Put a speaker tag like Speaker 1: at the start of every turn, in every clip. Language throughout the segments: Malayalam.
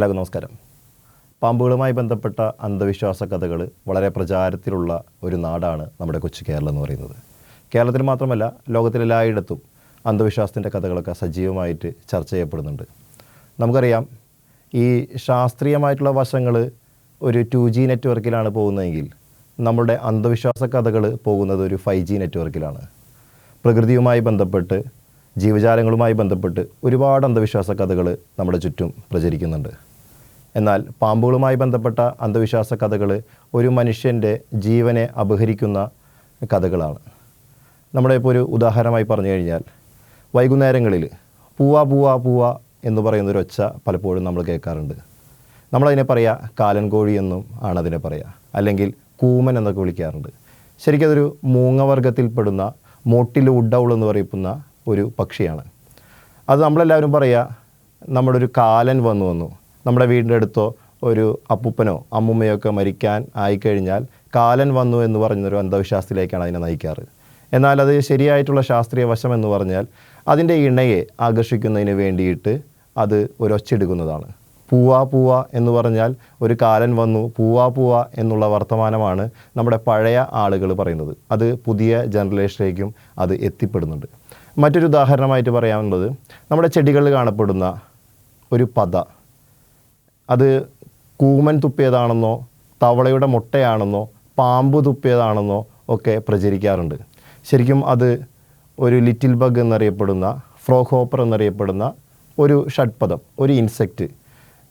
Speaker 1: എല്ലാവർക്കും നമസ്കാരം. പാമ്പുകളുമായി ബന്ധപ്പെട്ട അന്ധവിശ്വാസ കഥകൾ വളരെ പ്രചാരത്തിലുള്ള ഒരു നാടാണ് നമ്മുടെ കൊച്ചു കേരളം എന്ന് പറയുന്നത്. കേരളത്തിൽ മാത്രമല്ല ലോകത്തിലെല്ലായിടത്തും അന്ധവിശ്വാസത്തിന്റെ കഥകളൊക്കെ സജീവമായിട്ട് ചർച്ച ചെയ്യപ്പെടുന്നുണ്ട്. നമുക്കറിയാം ഈ ശാസ്ത്രീയമായിട്ടുള്ള വശങ്ങൾ ഒരു ടു ജി നെറ്റ്വർക്കിലാണ് പോകുന്നതെങ്കിൽ നമ്മുടെ അന്ധവിശ്വാസ കഥകൾ പോകുന്നത് ഒരു ഫൈവ് ജി നെറ്റ്വർക്കിലാണ്. പ്രകൃതിയുമായി ബന്ധപ്പെട്ട് ജീവജാലങ്ങളുമായി ബന്ധപ്പെട്ട് ഒരുപാട് അന്ധവിശ്വാസ കഥകൾ നമ്മുടെ ചുറ്റും പ്രചരിക്കുന്നുണ്ട്. എന്നാൽ പാമ്പുകളുമായി ബന്ധപ്പെട്ട അന്ധവിശ്വാസ കഥകൾ ഒരു മനുഷ്യന്റെ ജീവനെ അപഹരിക്കുന്ന കഥകളാണ്. നമ്മുടെ ഇപ്പോൾ ഒരു ഉദാഹരണമായി പറഞ്ഞു കഴിഞ്ഞാൽ വൈകുന്നേരങ്ങളിൽ പൂവ പൂവ പൂവ എന്ന് പറയുന്നൊരു ഒച്ച പലപ്പോഴും നമ്മൾ കേൾക്കാറുണ്ട്. നമ്മളതിനെ പറയുക കാലൻ കോഴി എന്നും ആണ് അതിനെ പറയുക അല്ലെങ്കിൽ കൂമൻ എന്നൊക്കെ വിളിക്കാറുണ്ട്. ശരിക്കും അതൊരു മൂങ്ങവർഗത്തിൽപ്പെടുന്ന മോട്ടിൽ ഉഡൗൾ എന്ന് പറയുന്ന ഒരു പക്ഷിയാണ്. അത് നമ്മളെല്ലാവരും പറയുക നമ്മുടെ ഒരു കാലൻ വന്നു വന്നു. നമ്മുടെ വീടിന്റെ അടുത്തോ ഒരു അപ്പൂപ്പനോ അമ്മുമ്മയോ ഒക്കെ മരിക്കാൻ ആയിക്കഴിഞ്ഞാൽ കാലൻ വന്നു എന്ന് പറഞ്ഞൊരു അന്ധവിശ്വാസത്തിലേക്കാണ് അതിനെ നയിക്കാറ്. എന്നാൽ അത് ശരിയായിട്ടുള്ള ശാസ്ത്രീയ വശം എന്ന് പറഞ്ഞാൽ അതിന്റെ ഇണയെ ആകർഷിക്കുന്നതിന് വേണ്ടിയിട്ട് അത് ഒരു ഒച്ചെടുക്കുന്നതാണ് പൂവാ പൂവ എന്ന് പറഞ്ഞാൽ ഒരു കാലൻ വന്നു പൂവാ പൂവ എന്നുള്ള വർത്തമാനമാണ് നമ്മുടെ പഴയ ആളുകൾ പറയുന്നത്. അത് പുതിയ ജനറേഷനിലേക്കും അത് എത്തിപ്പെടുന്നുണ്ട്. മറ്റൊരു ഉദാഹരണമായിട്ട് പറയാനുള്ളത് നമ്മുടെ ചെടികളിൽ കാണപ്പെടുന്ന ഒരു പത. അത് കൂമൻ തുപ്പിയതാണെന്നോ തവളയുടെ മുട്ടയാണെന്നോ പാമ്പ് തുപ്പിയതാണെന്നോ ഒക്കെ പ്രചരിക്കാറുണ്ട്. ശരിക്കും അത് ഒരു ലിറ്റിൽ ബഗ് എന്നറിയപ്പെടുന്ന ഫ്രോഹോപ്പർ എന്നറിയപ്പെടുന്ന ഒരു ഷഡ്പദം ഒരു ഇൻസെക്റ്റ്.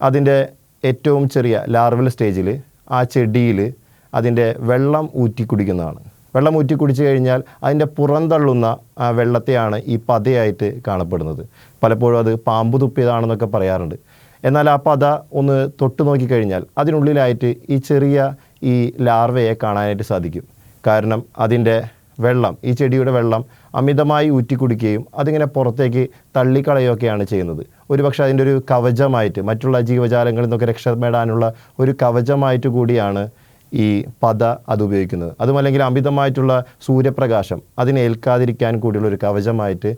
Speaker 1: അതിന്റെ ഏറ്റവും ചെറിയ ലാർവൽ സ്റ്റേജിൽ ആ ചെടിയിൽ അതിന്റെ വെള്ളം ഊറ്റി കുടിക്കുന്നതാണ്. വെള്ളം ഊറ്റി കുടിച്ചു കഴിഞ്ഞാൽ അതിന്റെ പുറന്തള്ളുന്ന ആ വെള്ളത്തെയാണ് ഈ പതയായിട്ട് കാണപ്പെടുന്നത്. പലപ്പോഴും അത് പാമ്പ് തുപ്പിയതാണെന്നൊക്കെ പറയാറുണ്ട്. എന്നാൽ ആ പത ഒന്ന് തൊട്ട് നോക്കിക്കഴിഞ്ഞാൽ അതിനുള്ളിലായിട്ട് ഈ ചെറിയ ഈ ലാർവയെ കാണാനായിട്ട് സാധിക്കും. കാരണം അതിന്റെ വെള്ളം ഈ ചെടിയുടെ വെള്ളം അമിതമായി ഊറ്റി കുടിക്കുകയും അതിങ്ങനെ പുറത്തേക്ക് തള്ളിക്കളയുകയൊക്കെയാണ് ചെയ്യുന്നത്. ഒരുപക്ഷെ അതിന്റെ ഒരു കവചമായിട്ട് മറ്റുള്ള ജീവജാലങ്ങളിൽ നിന്നൊക്കെ രക്ഷപ്പെടാനുള്ള ഒരു കവചമായിട്ട് കൂടിയാണ് ഈ പത അത് ഉപയോഗിക്കുന്നത്. അതുമല്ലെങ്കിൽ അമിതമായിട്ടുള്ള സൂര്യപ്രകാശം അതിനെ ഏൽക്കാതിരിക്കാൻ കൂടിയുള്ള ഒരു കവചമായിട്ട്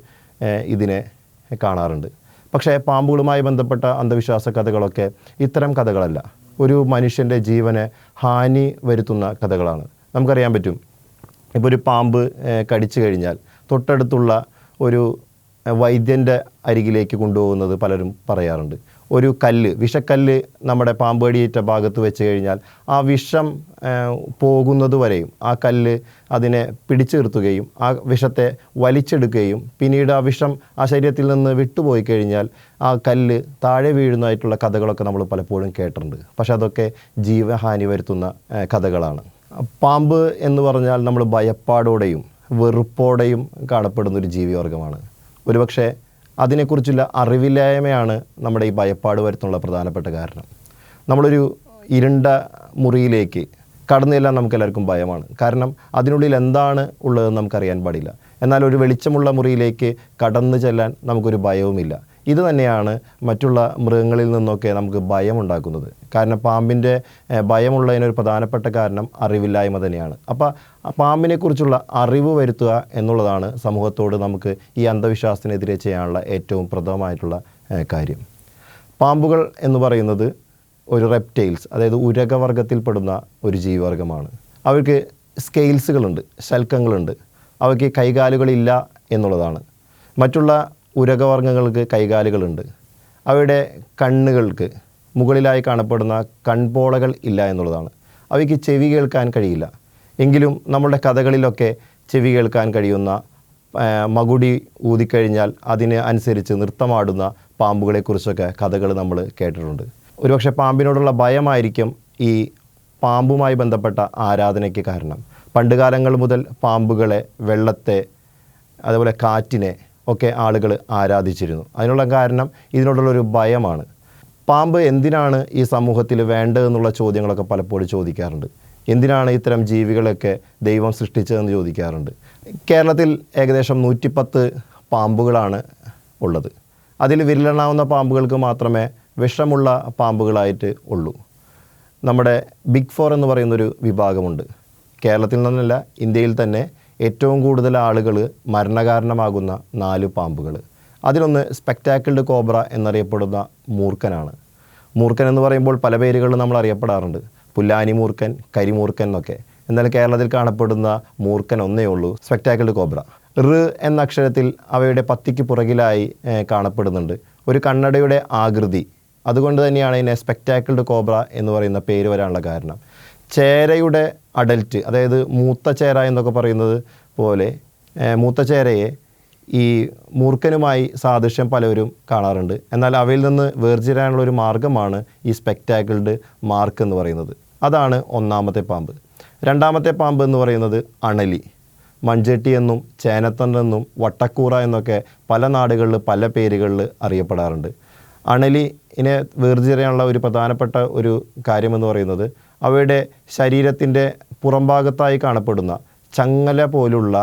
Speaker 1: ഇതിനെ കാണാറുണ്ട്. പക്ഷേ പാമ്പുകളുമായി ബന്ധപ്പെട്ട അന്ധവിശ്വാസ കഥകളൊക്കെ ഇത്തരം കഥകളല്ല. ഒരു മനുഷ്യന്റെ ജീവനെ ഹാനി വരുത്തുന്ന കഥകളാണ്. നമുക്കറിയാൻ പറ്റും. ഇപ്പോൾ ഒരു പാമ്പ് കടിച്ചു കഴിഞ്ഞാൽ തൊട്ടടുത്തുള്ള ഒരു വൈദ്യന്റെ അരികിലേക്ക് കൊണ്ടുപോകുന്നത് പലരും പറയാറുണ്ട്. ഒരു കല്ല് വിഷക്കല്ല് നമ്മുടെ പാമ്പേടിയേറ്റ ഭാഗത്ത് വെച്ച് കഴിഞ്ഞാൽ ആ വിഷം പോകുന്നത് വരെയും ആ കല്ല് അതിനെ പിടിച്ചു നിർത്തുകയും ആ വിഷത്തെ വലിച്ചെടുക്കുകയും പിന്നീട് ആ വിഷം ആ ശരീരത്തിൽ നിന്ന് വിട്ടുപോയി കഴിഞ്ഞാൽ ആ കല്ല് താഴെ വീഴുന്നതായിട്ടുള്ള കഥകളൊക്കെ നമ്മൾ പലപ്പോഴും കേട്ടിട്ടുണ്ട്. പക്ഷേ അതൊക്കെ ജീവഹാനി വരുത്തുന്ന കഥകളാണ്. പാമ്പ് എന്ന് പറഞ്ഞാൽ നമ്മൾ ഭയപ്പാടോടെയും വെറുപ്പോടെയും കാണപ്പെടുന്ന ഒരു ജീവിവർഗമാണ്. ഒരുപക്ഷെ അതിനെക്കുറിച്ചുള്ള അറിവില്ലായ്മയാണ് നമ്മുടെ ഈ ഭയപ്പാട് വരുത്തുന്നുള്ള പ്രധാനപ്പെട്ട കാരണം. നമ്മളൊരു ഇരുണ്ട മുറിയിലേക്ക് കടന്നു ചെല്ലാൻ നമുക്ക് എല്ലാവർക്കും ഭയമാണ്. കാരണം അതിനുള്ളിൽ എന്താണ് ഉള്ളതെന്ന് നമുക്കറിയാൻ പാടില്ല. എന്നാൽ ഒരു വെളിച്ചമുള്ള മുറിയിലേക്ക് കടന്നു ചെല്ലാൻ നമുക്കൊരു ഭയവുമില്ല. ഇത് തന്നെയാണ് മറ്റുള്ള മൃഗങ്ങളിൽ നിന്നൊക്കെ നമുക്ക് ഭയം ഉണ്ടാക്കുന്നത് കാരണം പാമ്പിന്റെ ഭയമുള്ളതിനൊരു പ്രധാനപ്പെട്ട കാരണം അറിവില്ലായ്മ തന്നെയാണ്. അപ്പോൾ പാമ്പിനെക്കുറിച്ചുള്ള അറിവ് വരുത്തുക എന്നുള്ളതാണ് സമൂഹത്തോട് നമുക്ക് ഈ അന്ധവിശ്വാസത്തിനെതിരെ ചെയ്യാനുള്ള ഏറ്റവും പ്രഥമമായിട്ടുള്ള കാര്യം. പാമ്പുകൾ എന്ന് പറയുന്നത് ഒരു റെപ്റ്റൈൽസ് അതായത് ഉരകവർഗത്തിൽപ്പെടുന്ന ഒരു ജീവിവർഗമാണ്. അവർക്ക് സ്കെയിൽസുകളുണ്ട് ശൽക്കങ്ങളുണ്ട്. അവയ്ക്ക് കൈകാലുകളില്ല എന്നുള്ളതാണ്. മറ്റുള്ള ഉരകവർഗങ്ങൾക്ക് കൈകാലുകളുണ്ട്. അവയുടെ കണ്ണുകൾക്ക് മുകളിലായി കാണപ്പെടുന്ന കൺപോളകൾ ഇല്ല എന്നുള്ളതാണ്. അവയ്ക്ക് ചെവി കേൾക്കാൻ കഴിയില്ല. എങ്കിലും നമ്മുടെ കഥകളിലൊക്കെ ചെവി കേൾക്കാൻ കഴിയുന്ന മകുടി ഊതിക്കഴിഞ്ഞാൽ അതിന് അനുസരിച്ച് നൃത്തമാടുന്ന പാമ്പുകളെക്കുറിച്ചൊക്കെ കഥകൾ നമ്മൾ കേട്ടിട്ടുണ്ട്. ഒരുപക്ഷെ പാമ്പിനോടുള്ള ഭയമായിരിക്കും ഈ പാമ്പുമായി ബന്ധപ്പെട്ട ആരാധനയ്ക്ക് കാരണം. പണ്ടുകാലങ്ങൾ മുതൽ പാമ്പുകളെ വെള്ളത്തെ അതുപോലെ കാറ്റിനെ ഒക്കെ ആളുകൾ ആരാധിച്ചിരുന്നു. അതിനുള്ള കാരണം ഇതിനോടുള്ളൊരു ഭയമാണ്. പാമ്പ് എന്തിനാണ് ഈ സമൂഹത്തിൽ വേണ്ടതെന്നുള്ള ചോദ്യങ്ങളൊക്കെ പലപ്പോഴും ചോദിക്കാറുണ്ട്. എന്തിനാണ് ഇത്തരം ജീവികളൊക്കെ ദൈവം സൃഷ്ടിച്ചതെന്ന് ചോദിക്കാറുണ്ട്. കേരളത്തിൽ ഏകദേശം നൂറ്റിപ്പത്ത് പാമ്പുകളാണ് ഉള്ളത്. അതിൽ വിരലെണ്ണാവുന്ന പാമ്പുകൾക്ക് മാത്രമേ വിഷമുള്ള പാമ്പുകളായിട്ട് ഉള്ളൂ. നമ്മുടെ ബിഗ് ഫോർ എന്ന് പറയുന്നൊരു വിഭാഗമുണ്ട്. കേരളത്തിൽ നിന്നല്ല ഇന്ത്യയിൽ തന്നെ ഏറ്റവും കൂടുതൽ ആളുകൾ മരണകാരണമാകുന്ന നാല് പാമ്പുകൾ. അതിലൊന്ന് സ്പെക്ടാക്കിൾഡ് കോബ്ര എന്നറിയപ്പെടുന്ന മൂർഖനാണ്. മൂർഖൻ എന്ന് പറയുമ്പോൾ പല പേരുകളിൽ നമ്മൾ അറിയപ്പെടാറുണ്ട്. പുല്ലാനി മൂർഖൻ കരിമൂർഖൻ എന്നൊക്കെ. എന്നാൽ കേരളത്തിൽ കാണപ്പെടുന്ന മൂർഖൻ ഒന്നേ ഉള്ളൂ സ്പെക്ടാക്കിൾഡ് കോബ്ര. റ് എന്ന അക്ഷരത്തിൽ അവയുടെ പത്തിക്ക് പുറകിലായി കാണപ്പെടുന്നുണ്ട്. ഒരു കണ്ണടയുടെ ആകൃതി. അതുകൊണ്ട് തന്നെയാണ് ഇതിനെ സ്പെക്ടാക്കിൾഡ് കോബ്ര എന്ന് പറയുന്ന പേര് വരാനുള്ള കാരണം. ചേരയുടെ അഡൽറ്റ് അതായത് മൂത്ത ചേര എന്നൊക്കെ പറയുന്നത് പോലെ മൂത്ത ചേരയെ ഈ മൂർഖനുമായി സാദൃശ്യം പലവരും കാണാറുണ്ട്. എന്നാൽ അവയിൽ നിന്ന് വേർതിരാനുള്ള ഒരു മാർഗമാണ് ഈ സ്പെക്ടാക്കിൾഡ് മാർക്ക് എന്ന് പറയുന്നത്. അതാണ് ഒന്നാമത്തെ പാമ്പ്. രണ്ടാമത്തെ പാമ്പ് എന്ന് പറയുന്നത് അണലി. മൺചട്ടി എന്നും ചേനത്തണ്ടെന്നും വട്ടക്കൂറ എന്നൊക്കെ പല നാടുകളിൽ പല പേരുകളിൽ അറിയപ്പെടാറുണ്ട്. അണലിനെ വേർതിരിയാനുള്ള ഒരു പ്രധാനപ്പെട്ട ഒരു കാര്യമെന്ന് പറയുന്നത് അവയുടെ ശരീരത്തിന്റെ പുറംഭാഗത്തായി കാണപ്പെടുന്ന ചങ്ങല പോലുള്ള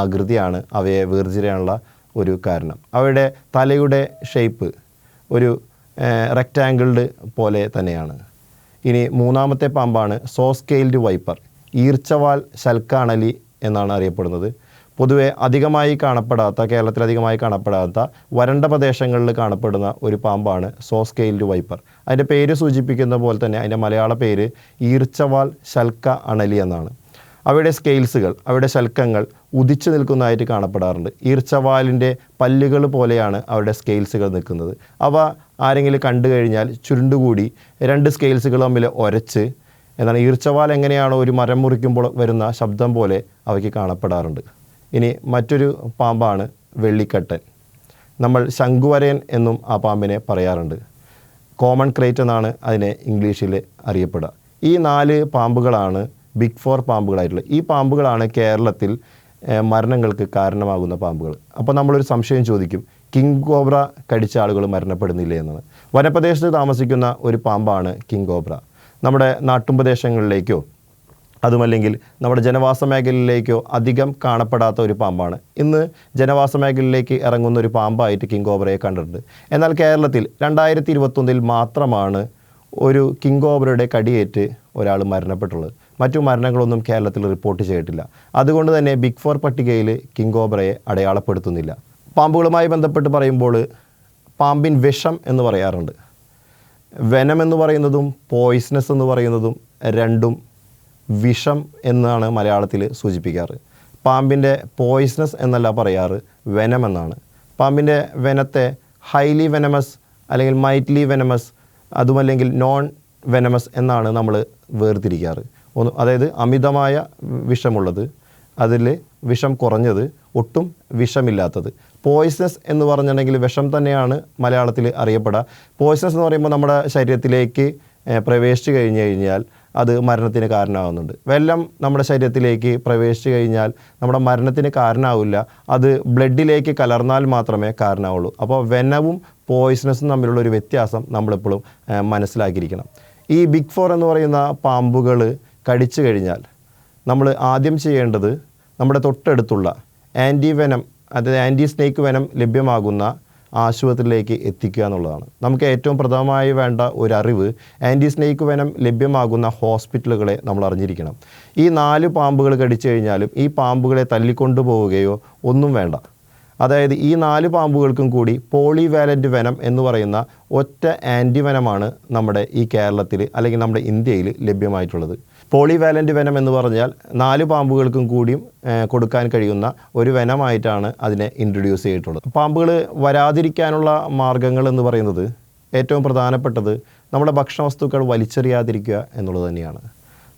Speaker 1: ആകൃതിയാണ് അവയെ വേർതിരിയാനുള്ള ഒരു കാരണം. അവയുടെ തലയുടെ ഷേപ്പ് ഒരു റെക്റ്റാങ്കിൾഡ് പോലെ തന്നെയാണ്. ഇനി മൂന്നാമത്തെ പാമ്പാണ് സോസ്കെയിൽഡ് വൈപ്പർ ഈർച്ചവാൽ ശൽക്കാണലി എന്നാണ് അറിയപ്പെടുന്നത്. പൊതുവെ അധികമായി കാണപ്പെടാത്ത കേരളത്തിൽ അധികമായി കാണപ്പെടാത്ത വരണ്ട പ്രദേശങ്ങളിൽ കാണപ്പെടുന്ന ഒരു പാമ്പാണ് സോസ്കെയിൽഡ് വൈപ്പർ അതിന്റെ പേര് സൂചിപ്പിക്കുന്ന പോലെ തന്നെ അതിന്റെ മലയാള പേര് ഈർച്ചവാൽ ശൽക്ക അണലി എന്നാണ്. അവയുടെ സ്കെയിൽസുകൾ അവയുടെ ശൽക്കങ്ങൾ ഉദിച്ചു നിൽക്കുന്നതായിട്ട് കാണപ്പെടാറുണ്ട്. ഈർച്ചവാലിന്റെ പല്ലുകൾ പോലെയാണ് അവരുടെ സ്കെയിൽസുകൾ നിൽക്കുന്നത്. അവ ആരെങ്കിലും കണ്ടു കഴിഞ്ഞാൽ ചുരുണ്ടുകൂടി രണ്ട് സ്കെയിൽസുകൾ തമ്മിൽ ഒരച്ച് എന്നാൽ ഈർച്ചവാൽ എങ്ങനെയാണോ ഒരു മരം മുറിക്കുമ്പോൾ വരുന്ന ശബ്ദം പോലെ അവയ്ക്ക് കാണപ്പെടാറുണ്ട്. ഇനി മറ്റൊരു പാമ്പാണ് വെള്ളിക്കട്ടൻ. നമ്മൾ ശംഖുവരയൻ എന്നും ആ പാമ്പിനെ പറയാറുണ്ട്. കോമൺ ക്രേറ്റ് എന്നാണ് അതിനെ ഇംഗ്ലീഷിൽ അറിയപ്പെടുക. ഈ നാല് പാമ്പുകളാണ് ബിഗ് ഫോർ പാമ്പുകളായിട്ടുള്ളത്. ഈ പാമ്പുകളാണ് കേരളത്തിൽ മരണങ്ങൾക്ക് കാരണമാകുന്ന പാമ്പുകൾ. അപ്പോൾ നമ്മളൊരു സംശയം ചോദിക്കും കിങ് കോബ്ര കടിച്ച ആളുകൾ മരണപ്പെടുന്നില്ലേ എന്നാണ് വനപ്രദേശത്ത് താമസിക്കുന്ന ഒരു പാമ്പാണ് കിങ് കോബ്ര നമ്മുടെ നാട്ടുപ്രദേശങ്ങളിലേക്കോ അതുമല്ലെങ്കിൽ നമ്മുടെ ജനവാസ മേഖലയിലേക്കോ അധികം കാണപ്പെടാത്ത ഒരു പാമ്പാണ്. ഇന്ന് ജനവാസ മേഖലയിലേക്ക് ഇറങ്ങുന്ന ഒരു പാമ്പായിട്ട് കിങ് കോബ്രയെ കണ്ടിട്ടുണ്ട്. എന്നാൽ കേരളത്തിൽ രണ്ടായിരത്തി ഇരുപത്തൊന്നിൽ മാത്രമാണ് ഒരു കിങ് കോബ്രയുടെ കടിയേറ്റ് ഒരാൾ മരണപ്പെട്ടുള്ളത്. മറ്റു മരണങ്ങളൊന്നും കേരളത്തിൽ റിപ്പോർട്ട് ചെയ്തിട്ടില്ല. അതുകൊണ്ട് തന്നെ ബിഗ് ഫോർ പട്ടികയിൽ കിങ് കോബ്രയെ അടയാളപ്പെടുത്തുന്നില്ല. പാമ്പുകളുമായി ബന്ധപ്പെട്ട് പറയുമ്പോൾ പാമ്പിൻ വിഷം എന്ന് പറയാറുണ്ട്. വെനം എന്ന് പറയുന്നതും പോയിസ്നസ് എന്ന് പറയുന്നതും രണ്ടും വിഷം എന്നാണ് മലയാളത്തിൽ സൂചിപ്പിക്കാറ്. പാമ്പിന്റെ പോയിസ്നസ് എന്നല്ല പറയാറ് വെനം എന്നാണ്. പാമ്പിന്റെ വെനത്തെ ഹൈലി വെനമസ് അല്ലെങ്കിൽ മൈറ്റ്ലി വെനമസ് അതുമല്ലെങ്കിൽ നോൺ വെനമസ് എന്നാണ് നമ്മൾ വേർതിരിക്കാറ്. ഒന്ന് അതായത് അമിതമായ വിഷമുള്ളത്. അതിൽ വിഷം കുറഞ്ഞത് ഒട്ടും വിഷമില്ലാത്തത്. പോയിസണസ് എന്ന് പറഞ്ഞിട്ടുണ്ടെങ്കിൽ വിഷം തന്നെയാണ് മലയാളത്തിൽ അറിയപ്പെടുക. പോയിസണസ് എന്ന് പറയുമ്പോൾ നമ്മുടെ ശരീരത്തിലേക്ക് പ്രവേശിച്ചു കഴിഞ്ഞു കഴിഞ്ഞാൽ അത് മരണത്തിന് കാരണമാകുന്നുണ്ട് വെല്ലം നമ്മുടെ ശരീരത്തിലേക്ക് പ്രവേശിച്ചു കഴിഞ്ഞാൽ നമ്മുടെ മരണത്തിന് കാരണമാവില്ല. അത് ബ്ലഡിലേക്ക് കലർന്നാൽ മാത്രമേ കാരണമാവുള്ളൂ. അപ്പോൾ വെനവും പോയിസണസും തമ്മിലുള്ള ഒരു വ്യത്യാസം നമ്മളെപ്പോഴും മനസ്സിലാക്കിയിരിക്കണം. ഈ ബിഗ് ഫോർ എന്ന് പറയുന്ന പാമ്പുകൾ കടിച്ചു കഴിഞ്ഞാൽ നമ്മൾ ആദ്യം ചെയ്യേണ്ടത് നമ്മുടെ തൊട്ടടുത്തുള്ള ആന്റി വെനം അതായത് ആന്റി സ്നേക്ക് വെനം ലഭ്യമാകുന്ന ആശുപത്രിയിലേക്ക് എത്തിക്കുക എന്നുള്ളതാണ്. നമുക്ക് ഏറ്റവും പ്രധാനമായി വേണ്ട ഒരു അറിവ് ആന്റി സ്നേക്ക് വെനം ലഭ്യമാകുന്ന ഹോസ്പിറ്റലുകളെ നമ്മൾ അറിഞ്ഞിരിക്കണം. ഈ നാല് പാമ്പുകൾ കടിച്ചു കഴിഞ്ഞാലും ഈ പാമ്പുകളെ തല്ലിക്കൊണ്ടുപോവുകയോ ഒന്നും വേണ്ട. അതായത് ഈ നാല് പാമ്പുകൾക്കും കൂടി പോളിവാലന്റ് വെനം എന്ന് പറയുന്ന ഒറ്റ ആന്റി വനമാണ് നമ്മുടെ ഈ കേരളത്തിൽ അല്ലെങ്കിൽ നമ്മുടെ ഇന്ത്യയിൽ ലഭ്യമായിട്ടുള്ളത്. പോളിവാലന്റ് വെനം എന്ന് പറഞ്ഞാൽ നാല് പാമ്പുകൾക്കും കൂടിയും കൊടുക്കാൻ കഴിയുന്ന ഒരു വെനമായിട്ടാണ് അതിനെ ഇൻട്രൊഡ്യൂസ് ചെയ്തിട്ടുള്ളത്. പാമ്പുകൾ വരാതിരിക്കാനുള്ള മാർഗങ്ങൾ എന്ന് പറയുന്നത് ഏറ്റവും പ്രധാനപ്പെട്ടത് നമ്മുടെ ഭക്ഷണ വസ്തുക്കൾ വലിച്ചെറിയാതിരിക്കുക എന്നുള്ളത് തന്നെയാണ്.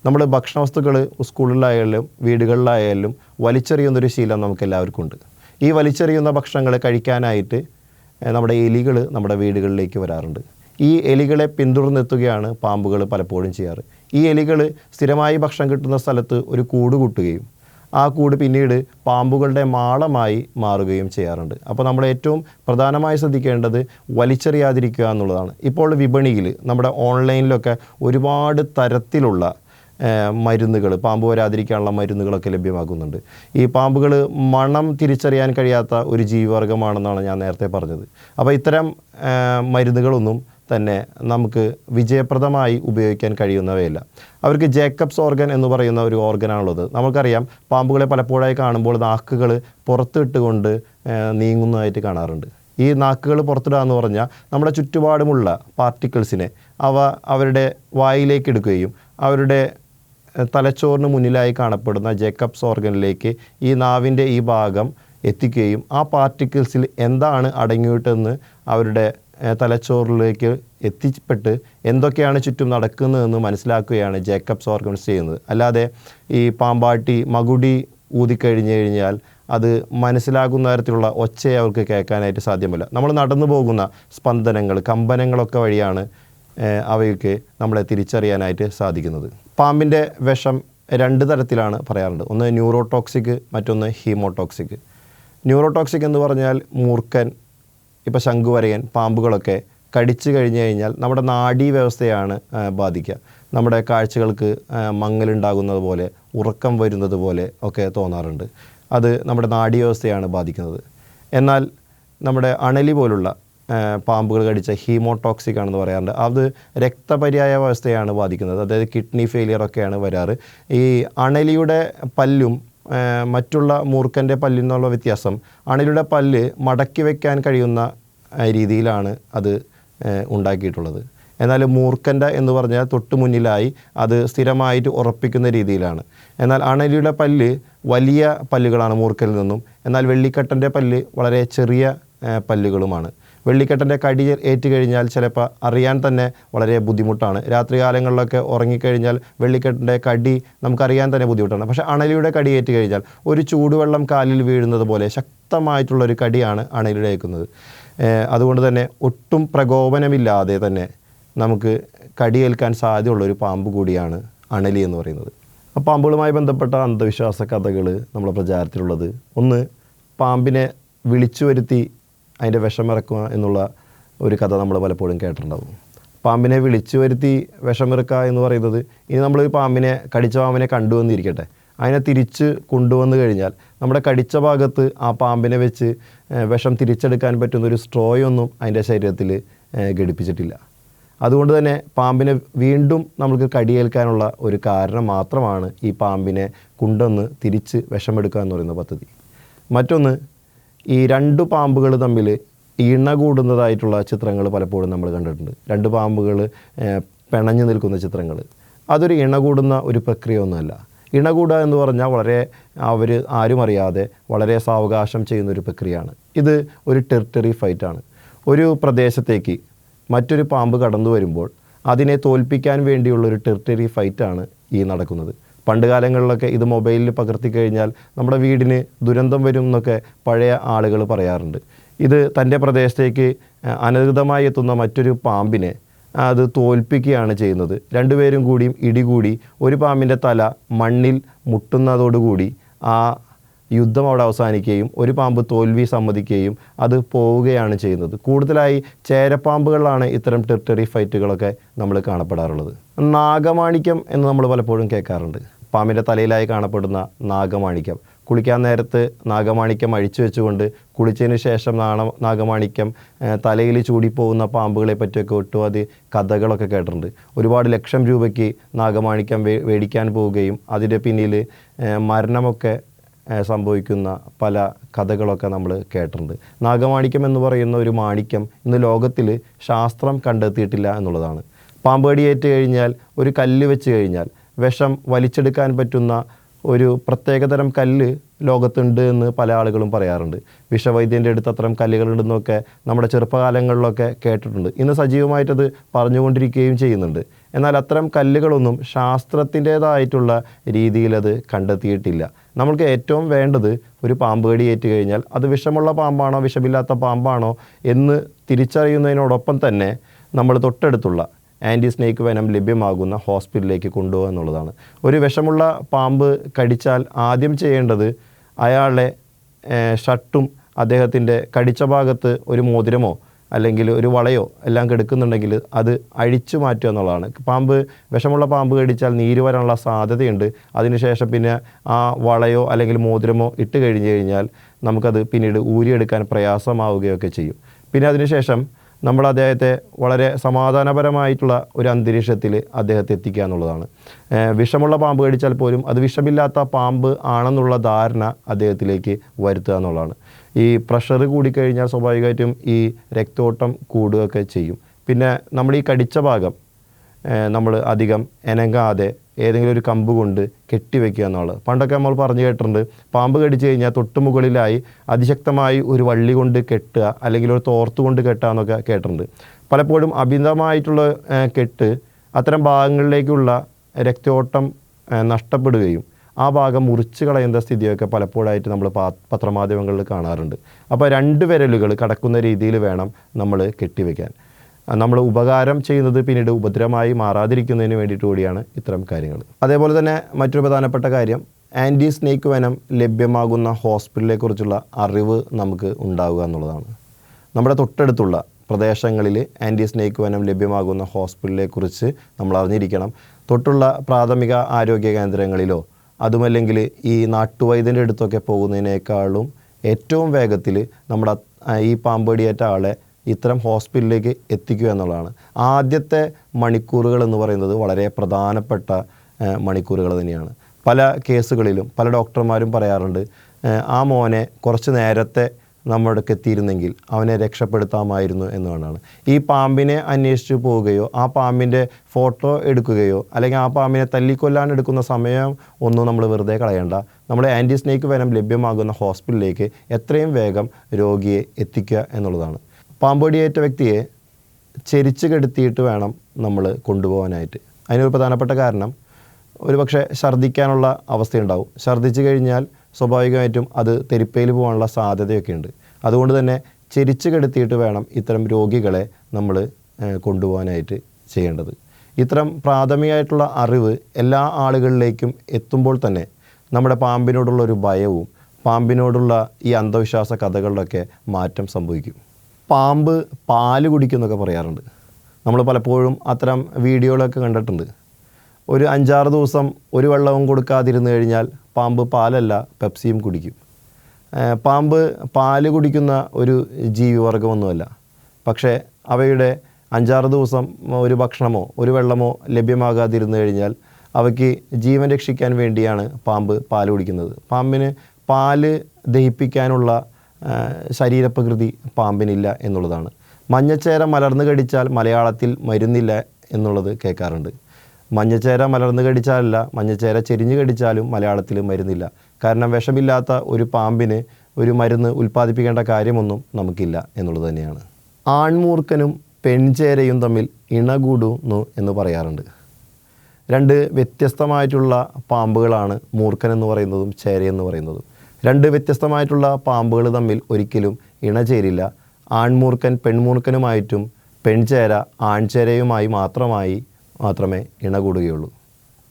Speaker 1: നമ്മൾ ഭക്ഷണവസ്തുക്കൾ സ്കൂളിലായാലും വീടുകളിലായാലും വലിച്ചെറിയുന്നൊരു ശീലം നമുക്ക് എല്ലാവർക്കും ഉണ്ട്. ഈ വലിച്ചെറിയുന്ന ഭക്ഷണങ്ങൾ കഴിക്കാനായിട്ട് നമ്മുടെ എലികൾ നമ്മുടെ വീടുകളിലേക്ക് വരാറുണ്ട്. ഈ എലികളെ പിന്തുടർന്നെത്തുകയാണ് പാമ്പുകൾ പലപ്പോഴും ചെയ്യാറ്. ഈ എലികൾ സ്ഥിരമായി ഭക്ഷണം കിട്ടുന്ന സ്ഥലത്ത് ഒരു കൂട് കൂട്ടുകയും ആ കൂട് പിന്നീട് പാമ്പുകളുടെ മാളമായി മാറുകയും ചെയ്യാറുണ്ട്. അപ്പോൾ നമ്മൾ ഏറ്റവും പ്രധാനമായി ശ്രദ്ധിക്കേണ്ടത് വലിച്ചെറിയാതിരിക്കുക എന്നുള്ളതാണ്. ഇപ്പോൾ വിപണിയിൽ നമ്മുടെ ഓൺലൈനിലൊക്കെ ഒരുപാട് തരത്തിലുള്ള മരുന്നുകൾ പാമ്പ് വരാതിരിക്കാനുള്ള മരുന്നുകളൊക്കെ ലഭ്യമാക്കുന്നുണ്ട്. ഈ പാമ്പുകൾ മണം തിരിച്ചറിയാൻ കഴിയാത്ത ഒരു ജീവിവർഗമാണെന്നാണ് ഞാൻ നേരത്തെ പറഞ്ഞത്. അപ്പോൾ ഇത്തരം മരുന്നുകളൊന്നും തന്നെ നമുക്ക് വിജയപ്രദമായി ഉപയോഗിക്കാൻ കഴിയുന്നവയല്ല. അവർക്ക് ജേക്കബ്സ് ഓർഗൻ എന്ന് പറയുന്ന ഒരു ഓർഗനാണുള്ളത്. നമുക്കറിയാം പാമ്പുകളെ പലപ്പോഴായി കാണുമ്പോൾ നാക്കുകൾ പുറത്തിട്ടുകൊണ്ട് നീങ്ങുന്നതായിട്ട് കാണാറുണ്ട്. ഈ നാക്കുകൾ പുറത്തിടുക എന്ന് പറഞ്ഞാൽ നമ്മുടെ ചുറ്റുപാടുമുള്ള പാർട്ടിക്കിൾസിനെ അവ അവരുടെ വായിലേക്ക് എടുക്കുകയും അവരുടെ തലച്ചോറിന് മുന്നിലായി കാണപ്പെടുന്ന ജേക്കബ്സ് ഓർഗനിലേക്ക് ഈ നാവിന്റെ ഈ ഭാഗം എത്തിക്കുകയും ആ പാർട്ടിക്കിൾസിൽ എന്താണ് അടങ്ങിയിട്ടെന്ന് അവരുടെ തലച്ചോറിലേക്ക് എത്തിപ്പെട്ട് എന്തൊക്കെയാണ് ചുറ്റും നടക്കുന്നതെന്ന് മനസ്സിലാക്കുകയാണ് ജേക്കബ്സ് ഓർഗൻസ് ചെയ്യുന്നത്. അല്ലാതെ ഈ പാമ്പാട്ടി മകുടി ഊതിക്കഴിഞ്ഞ് കഴിഞ്ഞാൽ അത് മനസ്സിലാകുന്ന തരത്തിലുള്ള ഒച്ചയെ അവർക്ക് കേൾക്കാനായിട്ട് സാധ്യമല്ല. നമ്മൾ നടന്നു പോകുന്ന സ്പന്ദനങ്ങൾ കമ്പനങ്ങളൊക്കെ വഴിയാണ് അവയൊക്കെ നമ്മളെ തിരിച്ചറിയാനായിട്ട് സാധിക്കുന്നത്. പാമ്പിന്റെ വിഷം രണ്ട് തരത്തിലാണ് പറയാറുണ്ട്. ഒന്ന് ന്യൂറോടോക്സിക് മറ്റൊന്ന് ഹീമോടോക്സിക്. ന്യൂറോടോക്സിക് എന്ന് പറഞ്ഞാൽ മൂർഖൻ ഇപ്പോൾ ശംഖുവരയൻ പാമ്പുകളൊക്കെ കടിച്ചു കഴിഞ്ഞു കഴിഞ്ഞാൽ നമ്മുടെ നാഡീ വ്യവസ്ഥയാണ് ബാധിക്കുക. നമ്മുടെ കാഴ്ചകൾക്ക് മങ്ങലുണ്ടാകുന്നത് പോലെ ഉറക്കം വരുന്നത് പോലെ ഒക്കെ തോന്നാറുണ്ട്. അത് നമ്മുടെ നാഡീ വ്യവസ്ഥയാണ് ബാധിക്കുന്നത്. എന്നാൽ നമ്മുടെ അണലി പോലുള്ള പാമ്പുകൾ കടിച്ച ഹീമോടോക്സിക് ആണെന്ന് പറയാറുണ്ട്. അത് രക്തപര്യായ വ്യവസ്ഥയാണ് ബാധിക്കുന്നത്. അതായത് കിഡ്നി ഫെയിലിയർ ഒക്കെയാണ് വരാറ്. ഈ അണലിയുടെ പല്ലും മറ്റുള്ള മൂർഖന്റെ പല്ലിൽ നിന്നുള്ള വ്യത്യാസം. അണിലുടെ പല്ല് മടക്കി വയ്ക്കാൻ കഴിയുന്ന രീതിയിലാണ് അത് ഉണ്ടാക്കിയിട്ടുള്ളത്. എന്നാൽ മൂർഖന്റെ എന്ന് പറഞ്ഞാൽ തൊട്ട് മുന്നിലായി അത് സ്ഥിരമായിട്ട് ഉറപ്പിക്കുന്ന രീതിയിലാണ്. എന്നാൽ അണലിയുടെ പല്ല് വലിയ പല്ലുകളാണ് മൂർഖനിൽ നിന്നും. എന്നാൽ വെള്ളിക്കട്ടന്റെ പല്ല് വളരെ ചെറിയ പല്ലുകളുമാണ്. വെള്ളിക്കെട്ടന്റെ കടി ഏറ്റുകഴിഞ്ഞാൽ ചിലപ്പോൾ അറിയാൻ തന്നെ വളരെ ബുദ്ധിമുട്ടാണ്. രാത്രികാലങ്ങളിലൊക്കെ ഉറങ്ങിക്കഴിഞ്ഞാൽ വെള്ളിക്കെട്ടിന്റെ കടി നമുക്കറിയാൻ തന്നെ ബുദ്ധിമുട്ടാണ്. പക്ഷേ അണലിയുടെ കടി ഏറ്റുകഴിഞ്ഞാൽ ഒരു ചൂടുവെള്ളം കാലിൽ വീഴുന്നത് പോലെ ശക്തമായിട്ടുള്ളൊരു കടിയാണ് അണലിയുടെ ഏൽക്കുന്നത്. അതുകൊണ്ട് തന്നെ ഒട്ടും പ്രകോപനമില്ലാതെ തന്നെ നമുക്ക് കടിയേൽക്കാൻ സാധ്യതയുള്ള ഒരു പാമ്പ് കൂടിയാണ് അണലി എന്ന് പറയുന്നത്. ആ പാമ്പുകളുമായി ബന്ധപ്പെട്ട അന്ധവിശ്വാസ കഥകൾ നമ്മുടെ പ്രചാരത്തിലുള്ളത്. ഒന്ന് പാമ്പിനെ വിളിച്ചു വരുത്തി അതിന്റെ വിഷമിറക്കുക എന്നുള്ള ഒരു കഥ നമ്മൾ പലപ്പോഴും കേട്ടിട്ടുണ്ടാവും. പാമ്പിനെ വിളിച്ചു വരുത്തി വിഷമിറക്കുക എന്ന് പറയുന്നത് ഇനി നമ്മൾ പാമ്പിനെ കടിച്ച പാമ്പിനെ കണ്ടുവന്നിരിക്കട്ടെ അതിനെ തിരിച്ച് കൊണ്ടുവന്നു കഴിഞ്ഞാൽ നമ്മുടെ കടിച്ച ഭാഗത്ത് ആ പാമ്പിനെ വെച്ച് വിഷം തിരിച്ചെടുക്കാൻ പറ്റുന്ന ഒരു സ്ട്രോയൊന്നും അതിന്റെ ശരീരത്തിൽ ഘടിപ്പിച്ചിട്ടില്ല. അതുകൊണ്ട് തന്നെ പാമ്പിനെ വീണ്ടും നമുക്ക് കടിയേൽക്കാനുള്ള ഒരു കാരണം മാത്രമാണ് ഈ പാമ്പിനെ കൊണ്ടുവന്ന് തിരിച്ച് വിഷമെടുക്കുക എന്ന് പറയുന്ന പദ്ധതി. മറ്റൊന്ന് ഈ രണ്ട് പാമ്പുകൾ തമ്മിൽ ഇണ കൂടുന്നതായിട്ടുള്ള ചിത്രങ്ങൾ പലപ്പോഴും നമ്മൾ കണ്ടിട്ടുണ്ട്. രണ്ട് പാമ്പുകൾ പിണഞ്ഞു നിൽക്കുന്ന ചിത്രങ്ങൾ. അതൊരു ഇണ കൂടുന്ന ഒരു പ്രക്രിയ ഒന്നുമല്ല ഇണ കൂടുക എന്ന് പറഞ്ഞാൽ വളരെ അവർ ആരും അറിയാതെ വളരെ സാവകാശം ചെയ്യുന്ന ഒരു പ്രക്രിയയാണ്. ഇത് ഒരു ടെറിട്ടറി ഫൈറ്റാണ്. ഒരു പ്രദേശത്തേക്ക് മറ്റൊരു പാമ്പ് കടന്നു വരുമ്പോൾ അതിനെ തോൽപ്പിക്കാൻ വേണ്ടിയുള്ള ഒരു ടെറിട്ടറി ഫൈറ്റാണ് ഈ നടക്കുന്നത്. പണ്ട് കാലങ്ങളിലൊക്കെ ഇത് മൊബൈലിൽ പകർത്തി കഴിഞ്ഞാൽ നമ്മുടെ വീടിന് ദുരന്തം വരും എന്നൊക്കെ പഴയ ആളുകൾ പറയാറുണ്ട്. ഇത് തന്റെ പ്രദേശത്തേക്ക് അനധികൃതമായി എത്തുന്ന മറ്റൊരു പാമ്പിനെ അത് തോൽപ്പിക്കുകയാണ് ചെയ്യുന്നത്. രണ്ടുപേരും കൂടിയും ഇടികൂടി ഒരു പാമ്പിന്റെ തല മണ്ണിൽ മുട്ടുന്നതോടുകൂടി ആ യുദ്ധം അവിടെ അവസാനിക്കുകയും ഒരു പാമ്പ് തോൽവി സമ്മതിക്കുകയും അത് പോവുകയാണ് ചെയ്യുന്നത്. കൂടുതലായി ചേരപ്പാമ്പുകളിലാണ് ഇത്തരം ടെറിട്ടറി ഫൈറ്റുകളൊക്കെ നമ്മൾ കാണപ്പെടാറുള്ളത്. നാഗമാണിക്യം എന്ന് നമ്മൾ പലപ്പോഴും കേൾക്കാറുണ്ട്. പാമ്പിന്റെ തലയിലായി കാണപ്പെടുന്ന നാഗമാണിക്യം. കുളിക്കാൻ നേരത്ത് നാഗമാണിക്യം അഴിച്ചു വെച്ചുകൊണ്ട് കുളിച്ചതിന് ശേഷം നാണ നാഗമാണിക്യം തലയിൽ ചൂടിപ്പോകുന്ന പാമ്പുകളെ പറ്റിയൊക്കെ ഒട്ടും അത് കഥകളൊക്കെ കേട്ടിട്ടുണ്ട്. ഒരുപാട് ലക്ഷം രൂപയ്ക്ക് നാഗമാണിക്യം മേടിക്കാൻ പോവുകയും അതിന്റെ പിന്നിൽ മരണമൊക്കെ സംഭവിക്കുന്ന പല കഥകളൊക്കെ നമ്മൾ കേട്ടിട്ടുണ്ട്. നാഗമാണിക്യം എന്ന് പറയുന്ന ഒരു മാണിക്യം ഇന്ന് ലോകത്തിൽ ശാസ്ത്രം കണ്ടെത്തിയിട്ടില്ല എന്നുള്ളതാണ്. പാമ്പ് കടിയേറ്റ് കഴിഞ്ഞാൽ ഒരു കല്ല് വെച്ച് കഴിഞ്ഞാൽ വിഷം വലിച്ചെടുക്കാൻ പറ്റുന്ന ഒരു പ്രത്യേകതരം കല്ല് ലോകത്തുണ്ട് എന്ന് പല ആളുകളും പറയാറുണ്ട്. വിഷവൈദ്യന്റെ അടുത്ത് അത്തരം കല്ലുകളുണ്ടെന്നൊക്കെ നമ്മുടെ ചെറുപ്പകാലങ്ങളിലൊക്കെ കേട്ടിട്ടുണ്ട്. ഇന്ന് സജീവമായിട്ടത് പറഞ്ഞുകൊണ്ടിരിക്കുകയും ചെയ്യുന്നുണ്ട്. എന്നാൽ അത്തരം കല്ലുകളൊന്നും ശാസ്ത്രത്തിന്റേതായിട്ടുള്ള രീതിയിലത് കണ്ടെത്തിയിട്ടില്ല. നമ്മൾക്ക് ഏറ്റവും വേണ്ടത് ഒരു പാമ്പ് കടി ഏറ്റു കഴിഞ്ഞാൽ അത് വിഷമുള്ള പാമ്പാണോ വിഷമില്ലാത്ത പാമ്പാണോ എന്ന് തിരിച്ചറിയുന്നതിനോടൊപ്പം തന്നെ നമ്മൾ തൊട്ടടുത്തുള്ള ആന്റി സ്നേക്ക് വനം ലഭ്യമാകുന്ന ഹോസ്പിറ്റലിലേക്ക് കൊണ്ടുപോകുക എന്നുള്ളതാണ്. ഒരു വിഷമുള്ള പാമ്പ് കടിച്ചാൽ ആദ്യം ചെയ്യേണ്ടത് അയാളെ ഷർട്ടും അദ്ദേഹത്തിന്റെ കടിച്ച ഭാഗത്ത് ഒരു മോതിരമോ അല്ലെങ്കിൽ ഒരു വളയോ എല്ലാം കെടുക്കുന്നുണ്ടെങ്കിൽ അത് അഴിച്ചു മാറ്റുക എന്നുള്ളതാണ്. പാമ്പ് വിഷമുള്ള പാമ്പ് കടിച്ചാൽ നീര് വരാനുള്ള സാധ്യതയുണ്ട്. അതിനുശേഷം പിന്നെ ആ വളയോ അല്ലെങ്കിൽ മോതിരമോ ഇട്ട് കഴിഞ്ഞ് കഴിഞ്ഞാൽ നമുക്കത് പിന്നീട് ഊരിയെടുക്കാൻ പ്രയാസമാവുകയൊക്കെ ചെയ്യും. പിന്നെ അതിനുശേഷം നമ്മൾ അദ്ദേഹത്തെ വളരെ സമാധാനപരമായിട്ടുള്ള ഒരു അന്തരീക്ഷത്തിൽ അദ്ദേഹത്തെ എത്തിക്കുക എന്നുള്ളതാണ്. വിഷമുള്ള പാമ്പ് കടിച്ചാൽ പോലും അത് വിഷമില്ലാത്ത പാമ്പ് ആണെന്നുള്ള ധാരണ അദ്ദേഹത്തിലേക്ക് വരുത്തുക എന്നുള്ളതാണ്. ഈ പ്രഷർ കൂടിക്കഴിഞ്ഞാൽ സ്വാഭാവികമായിട്ടും ഈ രക്തോട്ടം കൂടുകയൊക്കെ ചെയ്യും. പിന്നെ നമ്മൾ ഈ കടിച്ച ഭാഗം നമ്മൾ അധികം എനങ്ങാതെ ഏതെങ്കിലും ഒരു കമ്പ് കൊണ്ട് കെട്ടിവെക്കുക എന്നുള്ളത്. പണ്ടൊക്കെ നമ്മൾ പറഞ്ഞു കേട്ടിട്ടുണ്ട് പാമ്പ് കടിച്ചു കഴിഞ്ഞാൽ തൊട്ട് മുകളിലായി അതിശക്തമായി ഒരു വള്ളി കൊണ്ട് കെട്ടുക അല്ലെങ്കിൽ ഒരു തോർത്ത് കൊണ്ട് കെട്ടുക എന്നൊക്കെ കേട്ടിട്ടുണ്ട്. പലപ്പോഴും അമിതമായിട്ടുള്ള കെട്ട് അത്തരം ഭാഗങ്ങളിലേക്കുള്ള രക്തയോട്ടം നഷ്ടപ്പെടുകയും ആ ഭാഗം മുറിച്ച് കളയുന്ന സ്ഥിതിയൊക്കെ പലപ്പോഴായിട്ട് നമ്മൾ പത്രമാധ്യമങ്ങളിൽ കാണാറുണ്ട്. അപ്പോൾ രണ്ട് വിരലുകൾ കടക്കുന്ന രീതിയിൽ വേണം നമ്മൾ കെട്ടിവെക്കാൻ നമ്മൾ ഉപകാരം ചെയ്യുന്നത് പിന്നീട് ഉപദ്രവമായി മാറാതിരിക്കുന്നതിന് വേണ്ടിയിട്ട് കൂടിയാണ് ഇത്തരം കാര്യങ്ങൾ. അതേപോലെ തന്നെ മറ്റൊരു പ്രധാനപ്പെട്ട കാര്യം ആന്റി സ്നേക്ക് വനം ലഭ്യമാകുന്ന ഹോസ്പിറ്റലിനെ കുറിച്ചുള്ള അറിവ് നമുക്ക് ഉണ്ടാവുക എന്നുള്ളതാണ്. നമ്മുടെ തൊട്ടടുത്തുള്ള പ്രദേശങ്ങളിൽ ആന്റി സ്നേക്ക് വനം ലഭ്യമാകുന്ന ഹോസ്പിറ്റലിനെ കുറിച്ച് നമ്മൾ അറിഞ്ഞിരിക്കണം. തൊട്ടുള്ള പ്രാഥമിക ആരോഗ്യ കേന്ദ്രങ്ങളിലോ അതുമല്ലെങ്കിൽ ഈ നാട്ടുവൈദ്യന്റെ അടുത്തൊക്കെ പോകുന്നതിനേക്കാളും ഏറ്റവും വേഗത്തിൽ നമ്മുടെ ഈ പാമ്പടിയേറ്റ ആളെ ഇത്തരം ഹോസ്പിറ്റലിലേക്ക് എത്തിക്കുക എന്നുള്ളതാണ്. ആദ്യത്തെ മണിക്കൂറുകൾ എന്ന് പറയുന്നത് വളരെ പ്രധാനപ്പെട്ട മണിക്കൂറുകൾ തന്നെയാണ്. പല കേസുകളിലും പല ഡോക്ടർമാരും പറയാറുണ്ട് ആ, മോനെ കുറച്ച് നേരത്തെ നമ്മുടെക്ക് എത്തിയിരുന്നെങ്കിൽ അവനെ രക്ഷപ്പെടുത്താമായിരുന്നു എന്നുകൊണ്ടാണ് ഈ പാമ്പിനെ അന്വേഷിച്ച് പോവുകയോ ആ പാമ്പിന്റെ ഫോട്ടോ എടുക്കുകയോ അല്ലെങ്കിൽ ആ പാമ്പിനെ തല്ലിക്കൊല്ലാൻ എടുക്കുന്ന സമയം ഒന്നും നമ്മൾ വെറുതെ കളയണ്ട. നമ്മൾ ആന്റി സ്നേക്ക് വനം ലഭ്യമാകുന്ന ഹോസ്പിറ്റലിലേക്ക് എത്രയും വേഗം രോഗിയെ എത്തിക്കുക എന്നുള്ളതാണ്. പാമ്പൊടിയേറ്റ വ്യക്തിയെ ചെരിച്ച് കെടുത്തിയിട്ട് വേണം നമ്മൾ കൊണ്ടുപോകാനായിട്ട്. അതിനൊരു പ്രധാനപ്പെട്ട കാരണം ഒരു പക്ഷേ ഛർദ്ദിക്കാനുള്ള അവസ്ഥയുണ്ടാവും. ഛർദ്ദിച്ചു കഴിഞ്ഞാൽ സ്വാഭാവികമായിട്ടും അത് തെരിപ്പയിൽ പോകാനുള്ള സാധ്യതയൊക്കെ ഉണ്ട് അതുകൊണ്ട് തന്നെ ചെരിച്ച് കെടുത്തിയിട്ട് വേണം ഇത്തരം രോഗികളെ നമ്മൾ കൊണ്ടുപോകാനായിട്ട് ചെയ്യേണ്ടത്. ഇത്തരം പ്രാഥമികമായിട്ടുള്ള അറിവ് എല്ലാ ആളുകളിലേക്കും എത്തുമ്പോൾ തന്നെ നമ്മുടെ പാമ്പിനോടുള്ള ഒരു ഭയവും പാമ്പിനോടുള്ള ഈ അന്ധവിശ്വാസ കഥകളിലൊക്കെ മാറ്റം സംഭവിക്കും. പാമ്പ് പാൽ കുടിക്കുന്നൊക്കെ പറയാറുണ്ട്. നമ്മൾ പലപ്പോഴും അത്തരം വീഡിയോകളൊക്കെ കണ്ടിട്ടുണ്ട്. ഒരു അഞ്ചാറ് ദിവസം ഒരു വെള്ളവും കൊടുക്കാതിരുന്നു കഴിഞ്ഞാൽ പാമ്പ് പാലല്ല പെപ്സിയും കുടിക്കും. പാമ്പ് പാൽ കുടിക്കുന്ന ഒരു ജീവിവർഗമൊന്നുമല്ല പക്ഷേ അവയുടെ അഞ്ചാറ് ദിവസം ഒരു ഭക്ഷണമോ ഒരു വെള്ളമോ ലഭ്യമാകാതിരുന്നു കഴിഞ്ഞാൽ അവയ്ക്ക് ജീവൻ രക്ഷിക്കാൻ വേണ്ടിയാണ് പാമ്പ് പാൽ കുടിക്കുന്നത്. പാമ്പിന് പാൽ ദഹിപ്പിക്കാനുള്ള ശരീരപ്രകൃതി പാമ്പിനില്ല എന്നുള്ളതാണ്. മഞ്ഞച്ചേര മലർന്നു കടിച്ചാൽ മലയാളത്തിൽ മരുന്നില്ല എന്നുള്ളത് കേൾക്കാറുണ്ട്. മഞ്ഞച്ചേര മലർന്നു കടിച്ചാലല്ല മഞ്ഞച്ചേര ചെരിഞ്ഞു കടിച്ചാലും മലയാളത്തിൽ മരുന്നില്ല. കാരണം വിഷമില്ലാത്ത ഒരു പാമ്പിന് ഒരു മരുന്ന് ഉൽപ്പാദിപ്പിക്കേണ്ട കാര്യമൊന്നും നമുക്കില്ല എന്നുള്ളത് തന്നെയാണ്. ആൺമൂർഖനും പെൺചേരയും തമ്മിൽ ഇണകൂടുന്നു എന്ന് പറയാറുണ്ട്. രണ്ട് വ്യത്യസ്തമായിട്ടുള്ള പാമ്പുകളാണ് മൂർഖൻ എന്ന് പറയുന്നതും ചേര എന്ന് പറയുന്നതും. രണ്ട് വ്യത്യസ്തമായിട്ടുള്ള പാമ്പുകൾ തമ്മിൽ ഒരിക്കലും ഇണചേരില്ല. ആൺമൂർക്കൻ പെൺമൂർക്കനുമായിട്ടും പെൺചേര ആൺചേരയുമായി മാത്രമായി മാത്രമേ ഇണകൂടുകയുള്ളൂ.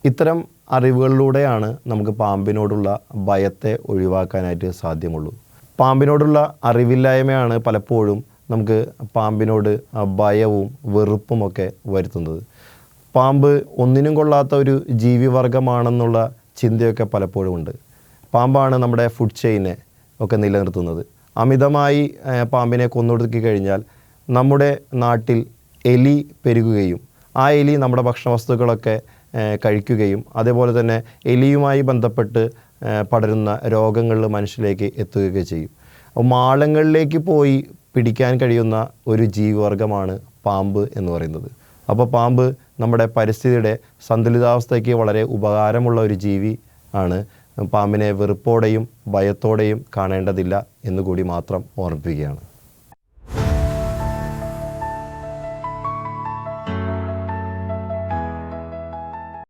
Speaker 1: ഇത്തരം അറിവുകളിലൂടെയാണ് നമുക്ക് പാമ്പിനോടുള്ള ഭയത്തെ ഒഴിവാക്കാനായിട്ട് സാധ്യമുള്ളൂ. പാമ്പിനോടുള്ള അറിവില്ലായ്മയാണ് പലപ്പോഴും നമുക്ക് പാമ്പിനോട് ഭയവും വെറുപ്പും ഒക്കെ വരുത്തുന്നത്. പാമ്പ് ഒന്നിനും കൊള്ളാത്ത ഒരു ജീവിവർഗമാണെന്നുള്ള ചിന്തയൊക്കെ പലപ്പോഴും ഉണ്ട്. പാമ്പാണ് നമ്മുടെ ഫുഡ് ചെയിനെ ഒക്കെ നിലനിർത്തുന്നത്. അമിതമായി പാമ്പിനെ കൊന്നൊടുക്കി കഴിഞ്ഞാൽ നമ്മുടെ നാട്ടിൽ എലി പെരുകുകയും ആ എലി നമ്മുടെ ഭക്ഷണ വസ്തുക്കളൊക്കെ കഴിക്കുകയും അതേപോലെ തന്നെ എലിയുമായി ബന്ധപ്പെട്ട് പടരുന്ന രോഗങ്ങൾ മനുഷ്യരിലേക്ക് എത്തുകയൊക്കെ ചെയ്യും. മാളങ്ങളിലേക്ക് പോയി പിടിക്കാൻ കഴിയുന്ന ഒരു ജീവിവർഗമാണ് പാമ്പ് എന്ന് പറയുന്നത്. അപ്പോൾ പാമ്പ് നമ്മുടെ പരിസ്ഥിതിയുടെ സന്തുലിതാവസ്ഥയ്ക്ക് വളരെ ഉപകാരമുള്ള ഒരു ജീവി ആണ്. പാമ്പിനെ വെറുപ്പോടെയും ഭയത്തോടെയും കാണേണ്ടതില്ല എന്നുകൂടി മാത്രം ഓർമ്മിപ്പിക്കുകയാണ്.